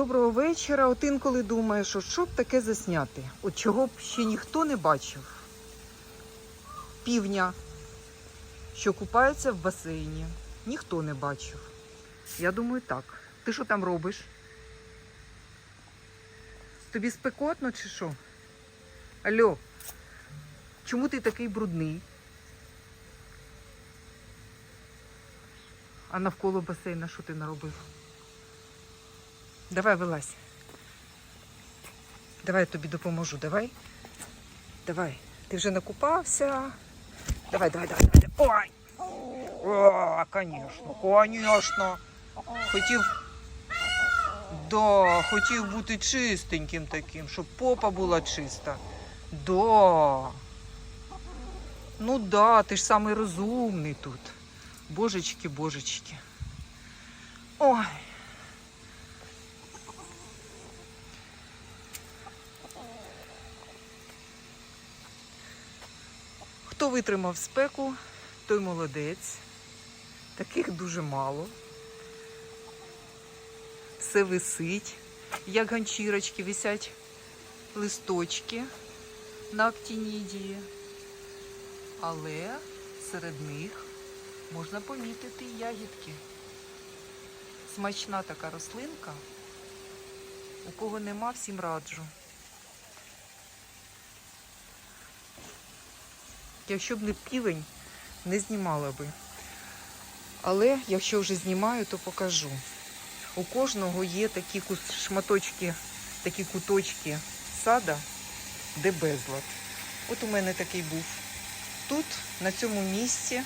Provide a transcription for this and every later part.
Доброго вечора. От інколи думаєш, що що б таке засняти? От чого б ще ніхто не бачив. Півня, що купаються в басейні. Ніхто не бачив. Я думаю, так. Ти що там робиш? Тобі спекотно чи що? Алло, чому ти такий брудний? А навколо басейна що ти наробив? Давай вилазь. Давай я тобі допоможу, давай. Давай. Ти вже накупався. Давай, давай, давай, давай. Ой! О, конечно, конечно. Хотів. Да, хотів бути чистеньким таким, щоб попа була чиста. Да. Ну да, ти ж самий розумний тут. Божечки, божечки. Ой. Хто витримав спеку, той молодець. Таких дуже мало. Все висить, як ганчірочки, висять листочки на актінідії. Але серед них можна помітити ягідки. Смачна така рослинка. У кого нема, всім раджу. Якщо б не півень, не знімала би. Але якщо вже знімаю, то покажу. У кожного є такі шматочки, такі куточки сада, де безлад. От у мене такий був. Тут, на цьому місці,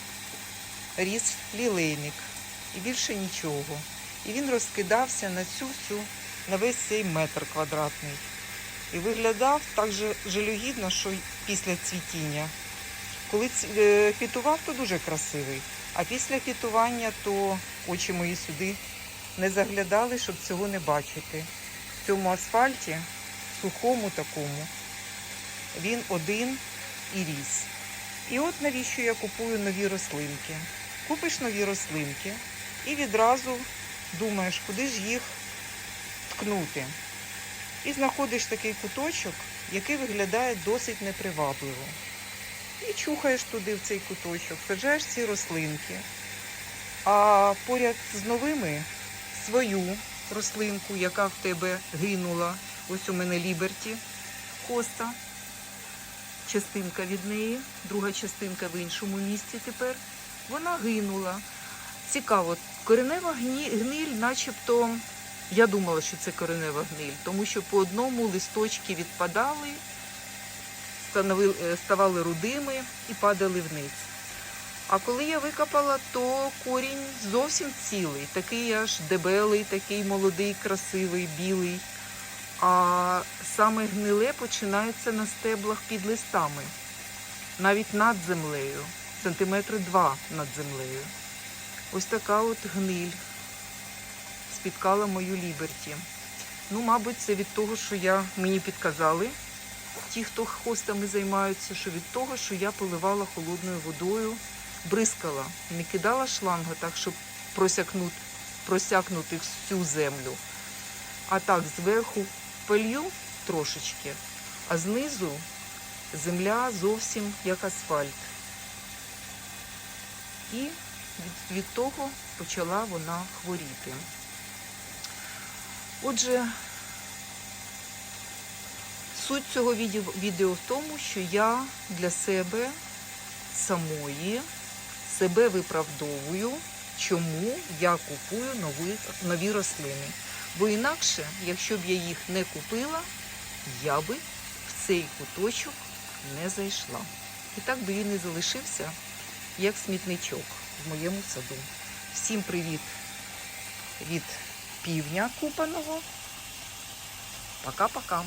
ріс лілейник. І більше нічого. І він розкидався на цю всю, на весь цей метр квадратний. І виглядав так же жалюгідно, що після цвітіння. Коли е, квітував, то дуже красивий. А після квітування, то очі мої сюди не заглядали, щоб цього не бачити. В цьому асфальті, сухому такому, він один і ріс. І от навіщо я купую нові рослинки. Купиш нові рослинки і відразу думаєш, куди ж їх ткнути. І знаходиш такий куточок, який виглядає досить непривабливо. І чухаєш туди в цей куточок, саджаєш ці рослинки. А поряд з новими свою рослинку, яка в тебе гинула. Ось у мене Ліберті хоста. Частинка від неї, друга частинка в іншому місці тепер. Вона гинула. Цікаво, коренева гниль, начебто, я думала, що це коренева гниль, тому що по одному листочки відпадали, ставали рудими і падали вниз. А коли я викопала, то корінь зовсім цілий, такий аж дебелий, такий молодий, красивий, білий. А саме гниле починається на стеблах під листами, навіть над землею, сантиметри два над землею. Ось така от гниль спіткала мою ліберті. Ну, мабуть, це від того, що я мені підказали, ті, хто хостами займаються, що від того, що я поливала холодною водою, бризкала, не кидала шланга так, щоб просякнути, просякнути всю землю. А так зверху пилью трошечки, а знизу земля зовсім як асфальт. І від, від того почала вона хворіти. Отже, суть цього відео, в тому, що я для себе самої себе виправдовую, чому я купую нові, нові рослини. Бо інакше, якщо б я їх не купила, я би в цей куточок не зайшла. І так би він і залишився, як смітничок в моєму саду. Всім привіт від півня купаного. Пока-пока.